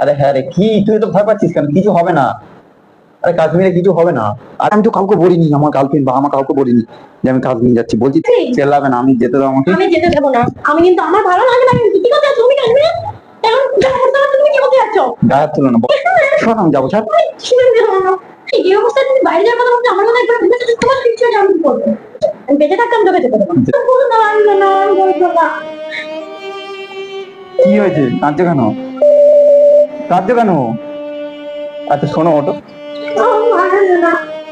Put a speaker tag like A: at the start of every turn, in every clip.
A: আরে হ্যাঁ রে কি? তুই তো ভয় পাচ্ছিস কেন? কিছু হবে না। আরে কাশ্মীরে কিছু হবে না। আর আমি তো কাউকে বলিনি আমার গার্লফ্রেন্ড বা আমার কাউকে বলিনি যে আমি কাশ্মীর যাচ্ছি। বলছি চেল্লাবে না আমি যেতে দাও আমাকে।
B: আমি যেতে দেবো না। আমি কিন্তু আমার ভালো লাগে না কি যাচ্ছ তুমি কাশ্মীরে? এখন তুমি কি করতে যাচ্ছ?
A: গায়ে তুলো না শোন আমি যাব ছাড়।
B: আমি ছিঁড়ে দেবো না এই অবস্থায় তুমি বাইরে যাওয়ার কথা বলছো আমার কথা একবার ভেবে দেখো, তোমার কিছু আমি কি করব? আমি বেঁচে থাকতাম তোকে যেতে দেবো না। না, না, না, না।
A: কি হয়েছে? কাঁদছো কেন? কাঁদছো কেন? আচ্ছা শোনো ওটো।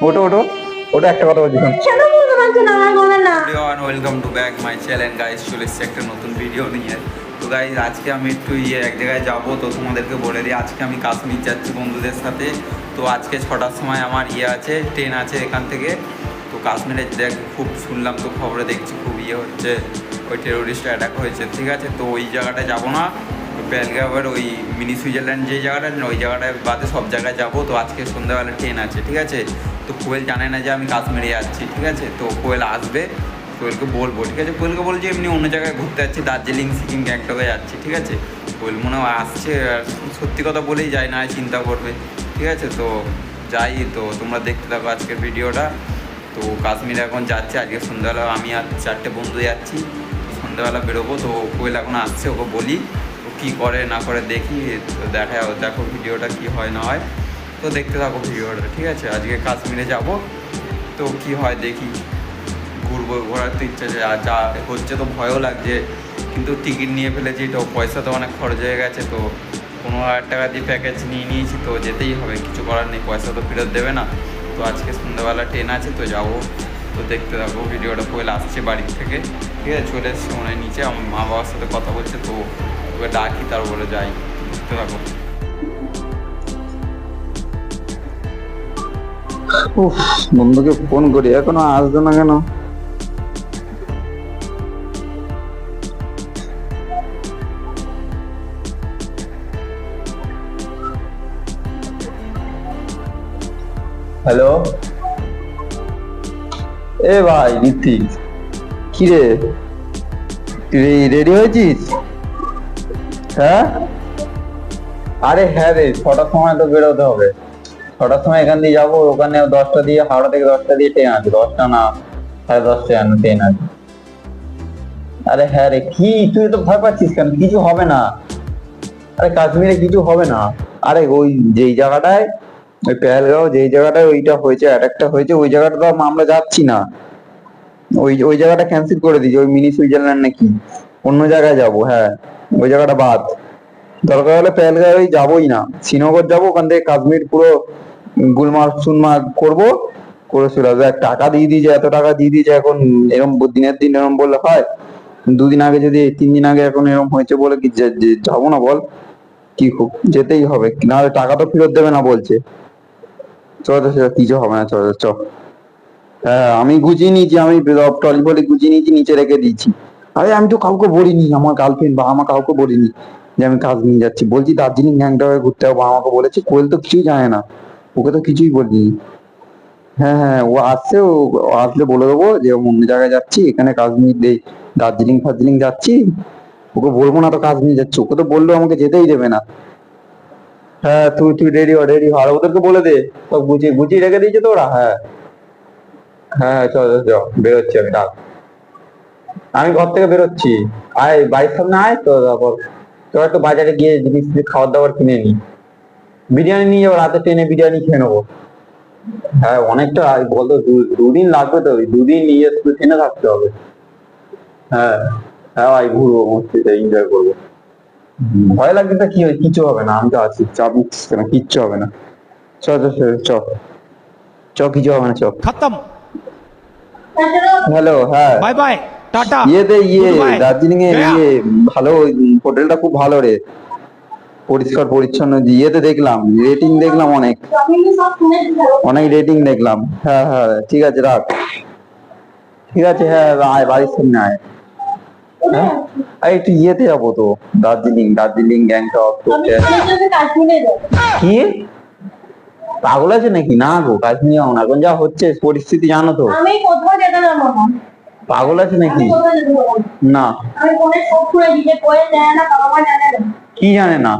A: ওটো ওটো ওটা একটা কথা বলছি
C: welcome to back my channel guys চলে এসেছি একটা নতুন ভিডিও নিয়ে। তো গাইস আজকে আমি একটু ইয়ে এক জায়গায় যাব তো তোমাদেরকে বলে দিই আজকে আমি কাশ্মীর যাচ্ছি বন্ধুদের সাথে। তো আজকে ছটার সময় আমার ইয়ে আছে ট্রেন আছে এখান থেকে। তো কাশ্মীরে দেখ খুব শুনলাম তো খবরে দেখছি খুব ইয়ে হচ্ছে ওই টেরোরিস্ট অ্যাটাক হয়েছে ঠিক আছে? তো ওই জায়গাটায় যাব না। বেলগাঁওয়ের ওই মিনি সুইজারল্যান্ড যে জায়গাটা ওই জায়গাটায় বাদে সব জায়গায় যাব। তো আজকে সন্ধ্যাবেলা ট্রেন আছে, ঠিক আছে? তো কোয়েল জানে না যে আমি কাশ্মীরে যাচ্ছি, ঠিক আছে? তো কোয়েল আসবে, কোয়েলকে বলব, ঠিক আছে? কোয়েলকে বলছি, এমনি অন্য জায়গায় ঘুরতে যাচ্ছি, দার্জিলিং, সিকিম, গ্যাংটকে যাচ্ছি, ঠিক আছে? কোয়েল মনে হয় আসছে, আর সত্যি কথা বলেই যায়, না চিন্তা করবে, ঠিক আছে? তো যাই, তো তোমরা দেখতে থাকো আজকের ভিডিওটা। তো কাশ্মীরে এখন যাচ্ছে, আজকে সন্ধ্যাবেলা আমি আর চারটে বন্ধু যাচ্ছি, সন্ধ্যাবেলা বেরোবো। তো কোয়েল এখন আসছে, ওকে বলি কী করে, না করে দেখি, দেখা দেখো ভিডিওটা কি হয়, না হয়। তো দেখতে থাকো ভিডিওটা, ঠিক আছে? আজকে কাশ্মীরে যাব, তো কি হয় দেখি। ঘুরবো, ঘোরার তো ইচ্ছা আছে, আর যা হচ্ছে তো ভয়ও লাগছে। কিন্তু টিকিট নিয়ে ফেলেছি, তো পয়সা তো অনেক খরচ হয়ে গেছে, তো পনেরো হাজার টাকা দিয়ে প্যাকেজ নিয়ে নিয়েছি, তো যেতেই হবে, কিছু করার নেই, পয়সা তো ফেরত দেবে না। তো আজকে সন্ধ্যাবেলা ট্রেন আছে, তো যাব। তো দেখতে থাকো, ভিডিওটা কোয়েল আসছে বাড়ির থেকে। ঠিক আছে চলে এসছে মনে নিচে, আমার মা বাবার সাথে কথা বলছে, তো ওকে ডাকি, তারপরে যাই। দেখতে থাকো
A: বন্ধুকে ফোন করি, এখনও আসবে না কেন? হ্যালো এ ভাই, ঋত্বিক। কি রে তুই রেডি হয়েছিস? হ্যাঁ? আরে হ্যাঁ রে, ছটার সময় তো বেরোতে হবে। ছটার সময় এখান দিয়ে যাব, ওখানে দশটা দিয়ে, হাওড়া থেকে দশটা দিয়ে ট্রেন আছে। দশটা না, সাড়ে দশটা ট্রেন আছে। আরে হ্যাঁ রে, কি? তুই তো ভয় পাচ্ছিস কেন? কিছু হবে না। আরে কাশ্মীরে কিছু হবে না। আরে ওই যেই জায়গাটায়, ওই পেহেলগাঁও যেই জায়গাটায় ওইটা হয়েছে অ্যাটাকটা হয়েছে, ওই জায়গাটা তো আমরা যাচ্ছি না। ওই ওই জায়গাটা ক্যান্সেল করে দিয়েছি, ওই মিনি সুইজারল্যান্ড নাকি? অন্য জায়গায় যাব হ্যাঁ ওই জায়গাটা বাদ। দরকার হলে পেহেলগাঁওই যাবোই না। শ্রীনগর যাব, ওখান থেকে কাশ্মীর পুরো গুলমার্গ সুলমার্গ করব, করে চলে আর টাকা দিয়ে দিয়েছে, এত টাকা দিয়ে দিয়েছে, এখন এরকম দিনের দিন এরকম বললে হয়, দুদিন আগে যদি, তিন দিন আগে এখন এরকম হয়েছে বলে কি যাব না বল, কি খুব যেতেই হবে। নাহলে টাকা তো ফেরত দেবে না বলছে। চল তো কিছু হবে না, চল চ হ্যাঁ আমি গুছিয়ে নিয়েছি, আমি টলি ফলি গুছিয়ে নিয়েছি, নিচে রেখে দিয়েছি। আরে, আমি তো কাউকে বলিনি, আমার গার্লফ্রেন্ড বা আমার কাউকে বলিনি যে আমি কাশ্মীর যাচ্ছি। বলছি, দার্জিলিং, গ্যাংটকে ঘুরতে যাব, আমাকে বলেছে, কোয়েল তো কিছুই জানে না। ওকে তো কিছুই বলিনি। হ্যাঁ হ্যাঁ ও আসছে, ও আসলে বলে দেবো যে অন্য জায়গায় যাচ্ছি, এখানে কাশ্মীর এই দার্জিলিং, ফার্জিলিং যাচ্ছি। ওকে বলব না তো কাশ্মীর যাচ্ছি, ওকে তো বললেও আমাকে যেতেই দেবে না। হ্যাঁ তুই তুই রেডি হ রেডি হ। আর ওদেরকে বলে দে সব গুছিয়ে গুছিয়ে রেখে দিয়েছে তো ওরা হ্যাঁ। হ্যাঁ, হ্যাঁ চলো যাও বেরোচ্ছি আমি ডাক আমি ঘর থেকে বেরোচ্ছি। আয়, বাড়ির সামনে আয় তো, তারপর তোর একটু বাজারে গিয়ে জিনিস খাওয়ার দাবার কিনে নি। বিরিয়ানি নিয়ে যাব, রাতে ট্রেনে বিরিয়ানি খেয়ে নেব। হ্যাঁ অনেকটা বলতো দুদিন লাগবে তো দুদিন নিয়ে শুধু ট্রেনে থাকতে হবে। হ্যাঁ হ্যাঁ ভাই, ঘুরবো মস্তিতে এনজয় করব। ভয় লাগবে তা কি কিছু হবে না, আমি তো আছি, চাপ নিচ্ছিস কিচ্ছু হবে না। চ চ চ চ কিছু হবে না চ
B: খতম।
A: হ্যালো হ্যাঁ।
D: Bye bye
A: tata. ইয়ে
D: দে ইয়ে
A: দার্জিলিং এ ইয়ে ভালো হোটেলটা খুব ভালো রে। পরিষ্কার পরিচ্ছন্ন ইয়েতে দেখলাম রেটিং দেখলাম অনেক। অনেক রেটিং দেখলাম। হ্যাঁ হ্যাঁ ঠিক আছে রাখ। ঠিক আছে হ্যাঁ আয় বাড়ির সামনে আয়। হ্যাঁ? একটু ইয়েতে যাব তো দার্জিলিং দার্জিলিং গ্যাংটক কি? পাগল আছে নাকি? না গো কাশ্মীর যাব না। এখন যা হচ্ছে পরিস্থিতি জানো তো।
B: আমি কোথাও যেতে দেবো না।
A: পাগল আছে নাকি?
B: না।
A: না।
B: আমি ফোনে সব খুলে দিতে কোয়েল জানে না বাবা মা জানে না।
A: কি জানে না?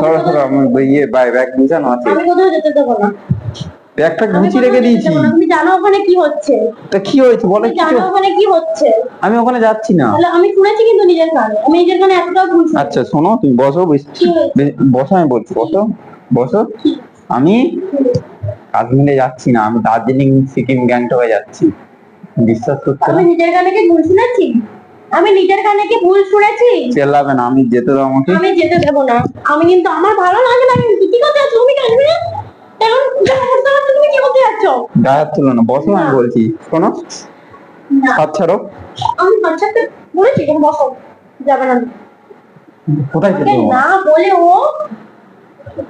A: সরো সরো আমি ইয়ে ব্যাগ ব্যাগ গুছানো আছে।
B: আমি কোথাও যেতে দেবো না।
A: ব্যাগটা গুছিয়ে রেখে দিয়েছি।
B: তুমি জানো ওখানে কি হচ্ছে?
A: তা কি হয়েছে? বলো কিছু
B: জানো ওখানে কি হচ্ছে?
A: আমি ওখানে যাচ্ছি না।
B: তাহলে আমি শুনেছি কিন্তু নিজের কানে। আমি নিজের কানে এতটাও ভুল
A: আচ্ছা শোনো তুমি বসো
B: কি
A: বসো আমি বলছি বসো। বসো। আমি কাশ্মীরে যাচ্ছি না আমি দার্জিলিং সিকিম গ্যাংটকে যাচ্ছি। বিশ্বাস করছ
B: আমি নিজের কানে কি ভুল শুনেছি? আমি নিজের কানে কি ভুল শুনেছি?
A: চেল্লাবে না আমি যেতে দাও আমাকে।
B: আমি যেতে দেবো না। আমি কিন্তু আমার ভালো লাগে না আমি কি করতে যাচ্ছ তুমি কাশ্মীরে? এখন তুমি কি করতে যাচ্ছ?
A: গায়ে তুলো না বসো আমি বলছি। শোনো হাত ছাড়ো।
B: আমি বাচ্চাকে বলেছি বসো। যাবে না।
A: কোথায় যেতে
B: না বলে ও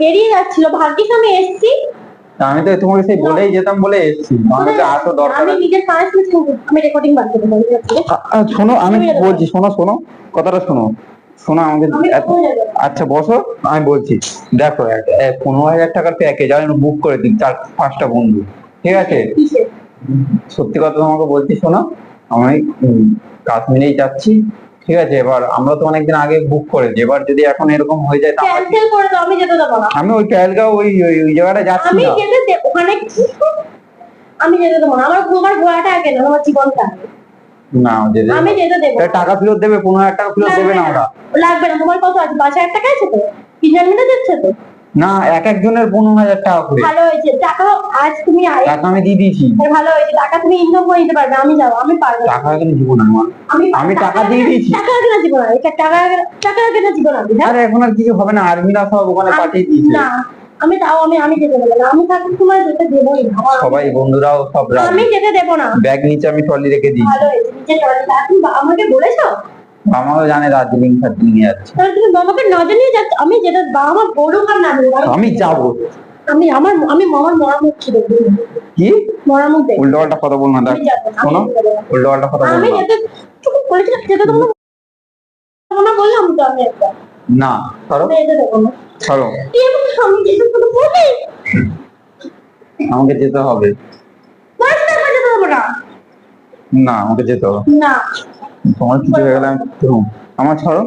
B: বেরিয়ে যাচ্ছিল। ভাগ্যিস আমি এসছি।
A: আমি তো তোমাকে সেই বলেই যেতাম বলে এসেছি। আমাকে তো দরকার
B: আমি নিজের কানে শুনছি আমি রেকর্ডিং করে দেবো
A: শোনো আমি বলছি শোনো শোনো কথাটা শোনো। শোনো আমাকে। আচ্ছা বসো আমি বলছি দেখো পনেরো হাজার টাকার প্যাকেজ আমি বুক করে দিই চার পাঁচটা বন্ধু ঠিক আছে? সত্যি কথা তোমাকে বলছি শোনো আমি কাশ্মীরেই যাচ্ছি। ঠিক আছে এবার আমরা তো অনেকদিন আগে বুক করেছি এবার যদি এখন এরকম হয়ে যায়
B: ক্যান্সেল করে দাও আমি যেতে দেবো না।
A: আমি ওই ট্রায়ালগাঁও ওই ওই জায়গাটা যাচ্ছি
B: আমি যেতে ওখানে আমি যেতে দেবো না। আমার আমার ঘোড়াটা আগে না আমার জীবনটা
A: না যেতে
B: আমি যেতে দেবো
A: টাকা ফেরত দেবে পনেরো হাজার টাকা ফেরত দেবে না ওরা।
B: লাগবে না। তোমার কত আছে? পাঁচ হাজার টাকা আছে তো? তিন হাজার মিটার দিচ্ছে তো?
A: না এক একজনের পনেরো হাজার টাকা করে।
B: ভালো হয়েছে। টাকা আজ তুমি
A: টাকা আমি দিয়ে দিয়েছি।
B: আর ভালো হয়েছে। টাকা তুমি ইনকাম করে নিতে পারবে আমি যাব আমি পারব না।
A: টাকা কিন্তু জীবন আমার
B: আমি
A: আমি টাকা দিয়ে দিয়েছি।
B: টাকা আগে না? জীবন আগে টাকা টাকা আগে না জীবন আগে হ্যাঁ?
A: আরে এখন আর কিছু হবে না। আর্মিরা সব ওখানে পাঠিয়ে দিয়েছে।
B: না আমি তাও আমি আমি যেতে দেবো না। আমি থাকুক তোমার যেতে দেবোই না।
A: সবাই বন্ধুরাও সব
B: আমি যেতে দেবো না।
A: ব্যাগ নিচে আমি ট্রলি রেখে দিয়েছি।
B: ভালো হয়েছে। নিজে ট্রলিটা তুমি আমাকে বলেছ?
A: আমারও জানে দার্জিলিং ফার্জিলিং এ যাচ্ছে।
B: তাহলে তুমি বাবাকে নজর নিয়ে আমি যেটা বাবা মা বলুক আর না বলুক
A: আমি যাব।
B: আমি আমার আমি মামার মরা মুখ ছিল।
A: কি?
B: মরা মুখ দেখি
A: উল্টো পাল্টা কথা বল না দেখ।
B: আমি না, আমি
A: শোনো
B: যেতে
A: উল্টো পাল্টা কথা বল
B: আমি
A: না।
B: যেতে তুমি বলেছিলে যেতে দেবো না না বললাম তো আমি একটা
A: না ছাড়ো।
B: আমি না
A: ছাড়ো।
B: আমি
A: আমাকে যেতে হবে।
B: না, আমি যেতে না।
A: না আমাকে যেতে হবে।
B: না।
A: তোমার কিছু হয়ে গেলে আমি কি আমার ছাড়ো।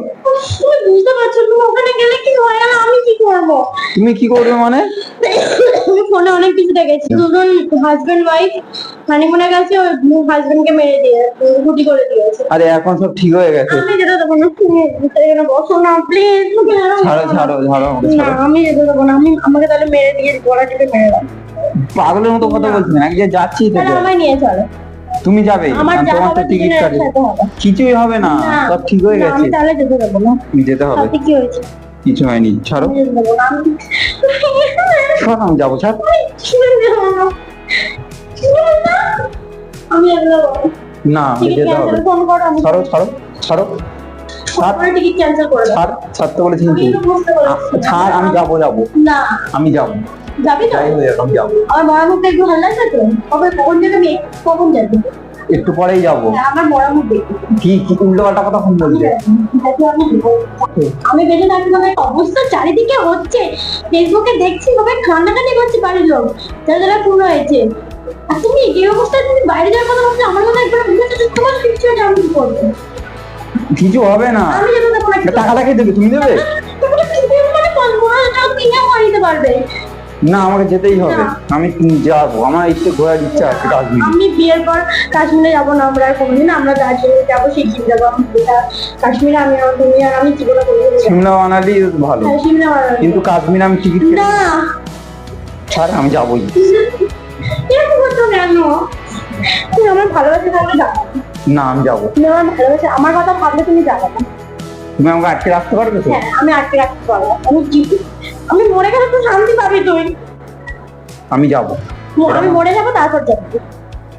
B: বুঝতে পারছ তুমি ওখানে গেলে কি হয়ে গেল আমি কি করব?
A: তুমি কি করবে মানে?
B: আমি ফোনে অনেক কিছু দেখেছি। দুজন হাজবেন্ড ওয়াইফ হানিমুনে গেছে ওই কে মেরে দিয়ে গুটি করে দিয়েছে।
A: আরে এখন সব ঠিক হয়ে গেছে।
B: আমি যেতে দেবো না তুমি এখানে বসো না প্লিজ
A: ছাড়ো ছাড়ো ছাড়ো
B: না আমি যেতে দেবো না আমি আমাকে তাহলে মেরে দিয়ে গলা টিপে মেরে দাও।
A: পাগলের মতো কথা বলছি না এক যাচ্ছি তো
B: আমায় নিয়ে চলো।
A: তুমি যাবে।
B: আমার
A: আর
B: যা
A: তোমার তো টিকিট কাটে। কিছুই হবে না সব ঠিক হয়ে গেছে।
B: আমি তাহলে যেতে দেবো না।
A: যেতে হবে।
B: কি হয়েছে?
A: কিছু হয়নি ছাড়ো।
B: আমি
A: যাব ছাড়।
B: না। যেতে
A: হবে। ছাড়ো ছাড়ো ছাড়ো। ছাড় ছাড়তে বলেছি ছাড় আমি যাব যাব। আমি যাব।
B: যাবি না
A: যাই হয়ে আমি যাব।
B: আমার মরা মুখ দেখব ভালো লাগছে তো? কবে কখন যাবে আমি কখন যাবি?
A: একটু পরেই যাব।
B: আমার মরা মুখ দেখবি।
A: কি কি উল্টো পাল্টা কথা ফোন
B: আমি বেঁচে অবস্থা চারিদিকে হচ্ছে। ফেসবুকে দেখছি কান্নাকাটি করছে বাড়ির লোক। যারা যারা খুন হয়েছে। আর তুমি এই অবস্থায় তুমি বাইরে যাওয়ার কথা ভাবছ আমার মনে হয় একবার তোমার কিছু হয়েছে আমি কি করব।
A: কিছু হবে না।
B: আমি যেতে দেবো?
A: তুমি দেবে?
B: দেবে মানে টাকা দিতে পারবে।
A: না আমাকে যেতেই হবে। আমি যাব আমার ইচ্ছে ঘোরার ইচ্ছা আছে কাশ্মীর।
B: আমি বিয়ের পর কাশ্মীরে যাব না আমরা আর কোনোদিন আমরা দার্জিলিং যাব সিকিম যাব কাশ্মীরে আমি আর তুমি আর আমি জীবনে যাব
A: সিমলা মানালি ভালো।
B: হ্যাঁ, সিমলা আমার
A: কিন্তু কাশ্মীর আমি টিকিট
B: না।
A: ছাড় আমি যাবোই।
B: এরকম করছ কেন? তুমি আমার ভালোবাসা থাকলে যাব
A: না আমি যাব।
B: আমার ভালোবাসা আমার কথা ভাবলে তুমি যাবে না।
A: তুমি আমাকে আটকে রাখতে পারবে তো?
B: হ্যাঁ আমি আটকে রাখতে পারব। আমি আমি মরে গেলে তো শান্তি পাবি তুই।
A: আমি যাব।
B: আমি মরে যাব তারপর যাব।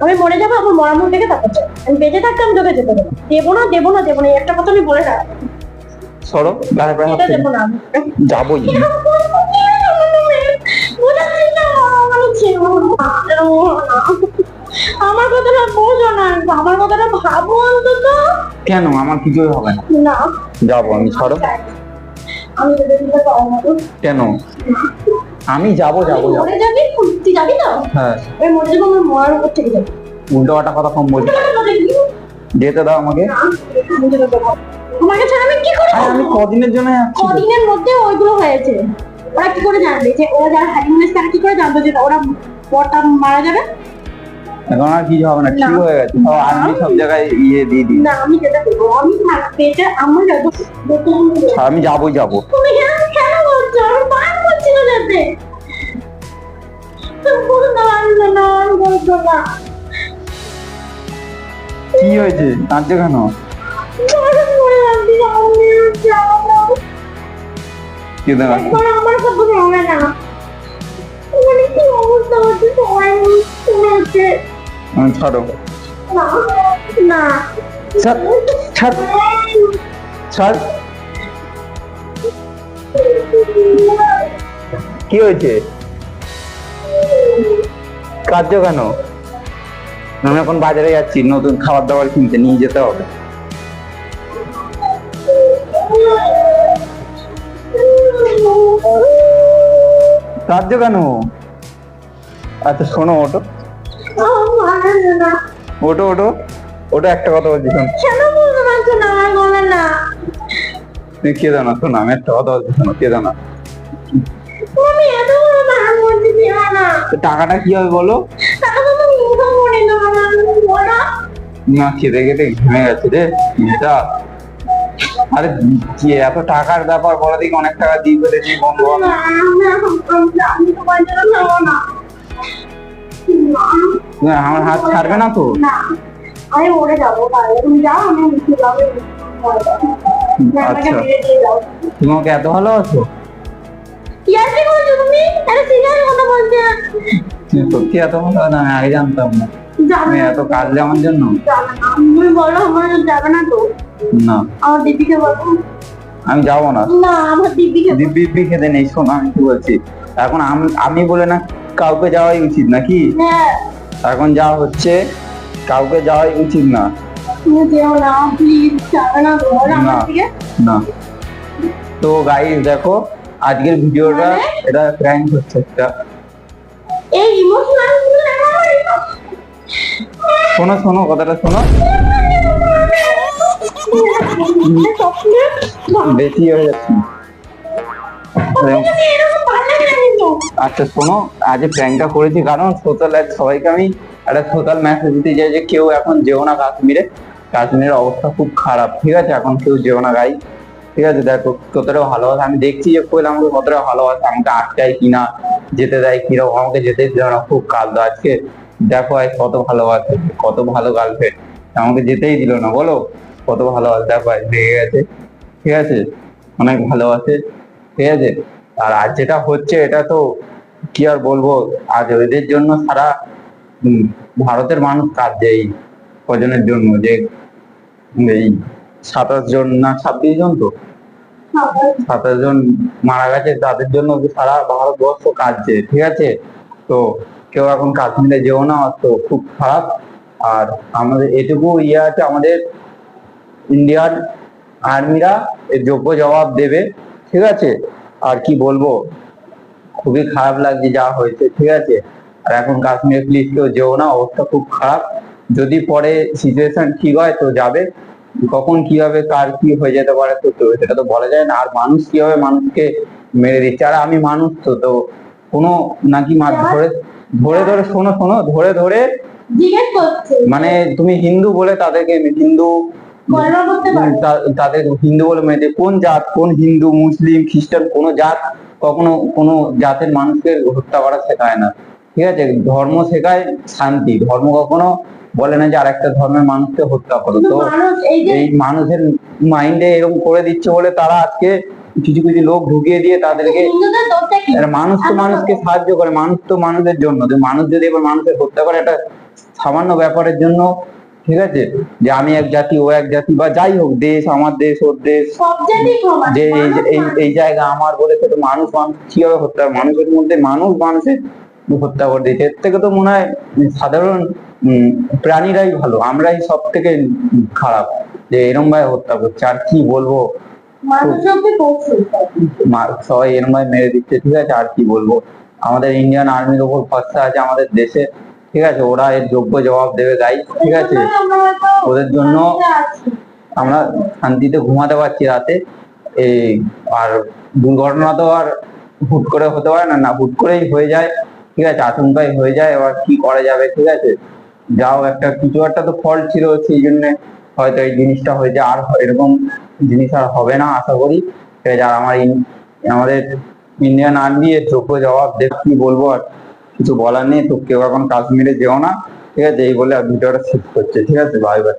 B: আমি মরে যাব আমার মরা মুখ দেখে তারপর যাব। আমি বেঁচে থাকতে আমি তোকে যেতে দেবো। দেবো না দেবো না দেবো না একটা কথা আমি বলে রাখব।
A: সরো গায়ে হাত
B: দেবো না
A: যাবোই।
B: আমার কথাটা বোঝো না। আমার কথাটা
A: কেন? আমার কিছুই হবে না।
B: না।
A: যাব আমি
B: তো।
A: কেন? আমি যাব যাব
B: তুই মরে যাবি? তুই যাবি তো?
A: হ্যাঁ।
B: আমি মরে যাব আমার মরার উপর থেকে যাবি।
A: উল্টো কথা কম বলছি যেতে দাও আমাকে।
B: আমি ছাড়া কি করে
A: কদিনের জন্য
B: কদিনের মধ্যে ওইগুলো হয়েছে। ওরা কি করে জানবে? যে ওরা যারা হানিমুনে তারা কি করে জানতো যে ওরা বরটা মারা যাবে?
A: এখন আর কিছু হবে না ঠিক হয়ে গেছে। সব আর্মি সব জায়গায় ইয়ে দিয়ে দিই
B: না আমি যেটা দেবো আমি থাকতে এটা আমার যত যত-
A: আমি যাবোই যাব।
B: তুমি কেন বলছো? আমি বার করছিল যেতে। বলছো না
A: কি হয়েছে? কাঁদছে কেন?
B: যাব না আমার কথা হবে না। মানে কি অবস্থা হচ্ছে সবাই
A: ছাড়ো।
B: না। না
A: ছাড় ছাড়। ছাড়। কি হয়েছে? কাঁদছো কেন? আমি এখন বাজারে যাচ্ছি নতুন খাবার দাবার কিনতে নিয়ে যেতে হবে। কাঁদছো কেন? আচ্ছা শোনো ওটো ওটো ওটো ওটা একটা কথা বলছি শোন।
B: কেন পারছ না? আমার গলা না।
A: তুমি কে জানো? শোনো আমি একটা কথা বলছি শোনো কে জানো?
B: আমি এত বড় ধান বলছি না
A: তো টাকাটা কি হবে বলো?
B: টাকা তো করে দেবো না বলো।
A: না খেতে খেতে ঘেমে গেছে রে চিন্তা আরে কি এত টাকার ব্যাপার? বলা দেখি অনেক টাকা দিয়ে ফেলেছি বন্ধু।
B: আমি তোমার জন্য না না,
A: আমার হাত ছাড়বে না তো?
B: না আমি ওরে যাব তুমি যাও আমি নিচে যাব।
A: আচ্ছা। তুমি ওকে এত ভালোবাসো?
B: কি আছে বলছো তুমি? আরে সিরিয়াস কথা বলছে।
A: সত্যি এত ভালোবাসো আমি আগে জানতাম না। তুমি এত কাঁদলে আমার জন্য?
B: তুমি বলো আমার যাবে না তো?
A: না।
B: আমার দিদিকে বলো।
A: আমি যাব না।
B: না আমার দিদিকে
A: দিব্যি খেতে নেই শোনো আমি কি বলছি। এখন আমি আমি বলে না কাউকে যাওয়াই উচিত নাকি?
B: হ্যাঁ।
A: এখন যা হচ্ছে কাউকে যাওয়াই উচিত না।
B: না না তো
A: গাইস দেখো আজকের ভিডিওটা
B: মানে?
A: এটা প্র্যাঙ্ক হচ্ছে একটা। শোনো শোনো কথাটা শোনো। বেশি হয়ে যাচ্ছে
B: তুমি এরকম ভালো লাগে না কিন্তু
A: আচ্ছা শোনো আজ প্র্যাঙ্কটা করেছি, কারণ সোশ্যাল সবাইকে আমি একটা সোশ্যাল মেসেজ দিতে চাই যে কেউ এখন যেও না কাশ্মীরে। কাশ্মীরের অবস্থা খুব খারাপ, ঠিক আছে? এখন কেউ যেও না গাই, ঠিক আছে? দেখো, কতটা ভালোবাসে। আমি দেখছি যে কোয়েল আমাকে কতটা ভালোবাসে, আমাকে আটকায় কিনা, যেতে দেয় কীরকম, আমাকে যেতে দেয় না, খুব কাঁদতো আজকে। দেখো আজ কত ভালোবাসে, কত ভালো গার্লফ্রেন্ড আমাকে যেতেই দিল না, বলো? কত ভালোবাসে, দেখো আজ লেগে গেছে, ঠিক আছে? অনেক ভালোবাসে, ঠিক আছে? আর আজ যেটা হচ্ছে, এটা তো কি আর বলব? আজ ওদের জন্য সারা ভারতের মানুষ কাঁদছে এই কজনের জন্য যে এই সাতাশ জন না ছাব্বিশ জন তো? সাতাশ জন মারা গেছে, তাদের জন্য সারা ভারতবর্ষ কাঁদছে, ঠিক আছে? তো কেউ এখন কাশ্মীরে যেও না, তো খুব খারাপ। আর আমাদের, এটুকু ইয়ে আছে আমাদের ইন্ডিয়ান আর্মিরা যোগ্য জবাব দেবে, ঠিক আছে? আর কি বলব? খুবই খারাপ লাগছে যা হয়েছে ঠিক আছে? আর এখন কাশ্মীরে প্লিজ কেউ যেও না অবস্থা খুব খারাপ। যদি পরে সিচুয়েশন ঠিক হয় তো যাবে। কখন কি হবে কার কি হয়ে যেতে পারে তো তো সেটা তো বলা যায় না। আর মানুষ কীভাবে মানুষকে মেরে দিচ্ছে। আর আমি মানুষ তো তো কোনো নাকি ধরে ধরে ধরে শোনো শোনো ধরে ধরে মানে তুমি হিন্দু বলে তাদেরকে হিন্দু তাদের হিন্দু বলে মেয়েদের কোন জাত কোন হিন্দু মুসলিম খ্রিস্টান কোন জাত কখনো কোনো জাতের মানুষকে হত্যা করা শেখায় না। ঠিক আছে? ধর্ম শেখায় শান্তি। ধর্ম কখনো বলে না যে আরেকটা ধর্মের মানুষকে হত্যা করো। তো
B: এই
A: মানুষের মাইন্ডে এরকম করে দিচ্ছে বলে তারা আজকে কিছু কিছু লোক ঢুকিয়ে দিয়ে তাদেরকে মানুষ তো মানুষকে সাহায্য করে। মানুষ তো মানুষের জন্য। মানুষ যদি এবার মানুষের হত্যা করে একটা সামান্য ব্যাপারের জন্য ঠিক আছে? যে আমি এক জাতি ও এক জাতি বা যাই হোক দেশ আমার দেশ ওর দেশ। যে এই এই জায়গা আমার বলে তো মানুষ মানুষ কীভাবে হত্যা মানুষের মধ্যে মানুষ মানুষের হত্যা করে দিচ্ছে এর থেকে তো মনে হয় সাধারণ প্রাণীরাই ভালো আমরাই সব থেকে খারাপ যে এরম ভাবে হত্যা করছে। আর কি বলব? সবাই এরম ভাবে মেরে দিচ্ছে। ঠিক আছে? আর কি বলব? আমাদের ইন্ডিয়ান আর্মির উপর ভরসা আছে আমাদের দেশে ঠিক আছে, ওরা এর যোগ্য জবাব দেবে গাই ঠিক আছে? ওদের জন্য আমরা শান্তিতে ঘুমাতে পারছি রাতে। এই, আর দুর্ঘটনা তো আর হুট করে হতে পারে না না, হুট করেই হয়ে যায়, ঠিক আছে? আচমকাই হয়ে যায়, এবার কি করা যাবে, ঠিক আছে? যাও, একটা কিছু একটা তো ফল্ট ছিল, সেই জন্য হয়তো এই জিনিসটা হয়েছে, আর এরকম জিনিস আর হবে না, আশা করি। ঠিক আছে, আর আমার আমাদের ইন্ডিয়ান আর্মি এর যোগ্য জবাব দেখ কি বলব আর? কিছু বলার নেই, তো কেউ এখন কাশ্মীরে যেও না। ঠিক আছে, এই বলে ভিডিওটা শেষ করছে। ঠিক আছে বাই বাই